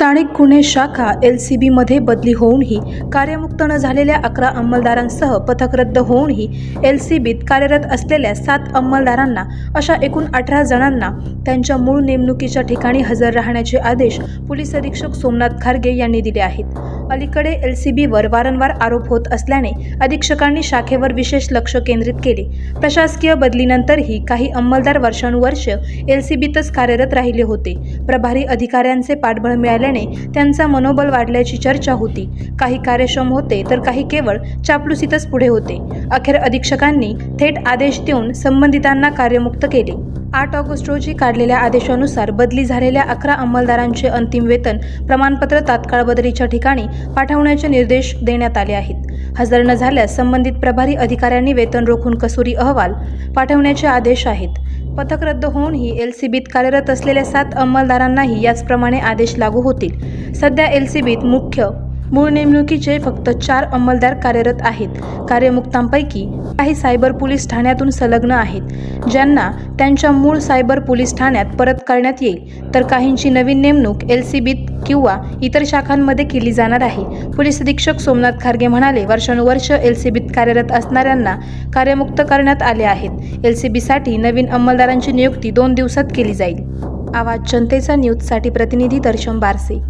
स्थानिक गुन्हे शाखा एल सी बीमध्ये बदली होऊनही कार्यमुक्त न झालेल्या अकरा अंमलदारांसह पथक रद्द होऊनही एल सी बीत कार्यरत असलेल्या सात अंमलदारांना अशा एकूण अठरा जणांना त्यांच्या मूळ नेमणुकीच्या ठिकाणी हजर राहण्याचे आदेश पोलीस अधीक्षक सोमनाथ खारगे यांनी दिले आहेत. अलीकडे एल सी बीवर वारंवार आरोप होत असल्याने अधीक्षकांनी शाखेवर विशेष लक्ष केंद्रित केले. प्रशासकीय बदलीनंतरही काही अंमलदार वर्षानुवर्ष एल सी बीतच कार्यरत राहिले होते. प्रभारी अधिकाऱ्यांचे पाठबळ मिळाल्याने त्यांचा मनोबल वाढल्याची चर्चा होती. काही कार्यक्षम होते तर काही केवळ चापलुसीतच पुढे होते. अखेर अधीक्षकांनी थेट आदेश देऊन संबंधितांना कार्यमुक्त केले. आठ ऑगस्ट रोजी काढलेल्या आदेशानुसार बदली झालेल्या अकरा अंमलदारांचे अंतिम वेतन प्रमाणपत्र तात्काळ बदलीच्या ठिकाणी पाठवण्याचे निर्देश देण्यात आले आहेत. हजर न झाल्यास संबंधित प्रभारी अधिकाऱ्यांनी वेतन रोखून कसुरी अहवाल पाठवण्याचे आदेश आहेत. पथक रद्द होऊनही एल सी बीत कार्यरत असलेल्या सात अंमलदारांनाही याचप्रमाणे आदेश लागू होतील. सध्या एल सी बीत मुख्य मूळ नेमणुकीचे फक्त चार अंमलदार कार्यरत आहेत. कार्यमुक्तांपैकी काही सायबर पोलीस ठाण्यातून संलग्न आहेत. ज्यांना त्यांच्या मूळ सायबर पोलीस ठाण्यात परत करण्यात येईल. तर काहींची नवीन नेमणूक एल सी बीत किंवा इतर शाखांमध्ये केली जाणार आहे. पोलीस अधीक्षक सोमनाथ खारगे म्हणाले वर्षानुवर्ष एल सी बीत कार्यरत असणाऱ्यांना कार्यमुक्त करण्यात आले आहेत. एल सी बीसाठी नवीन अंमलदारांची नियुक्ती दोन दिवसात केली जाईल. आवाज जनतेचा न्यूजसाठी प्रतिनिधी दर्शन बारसे.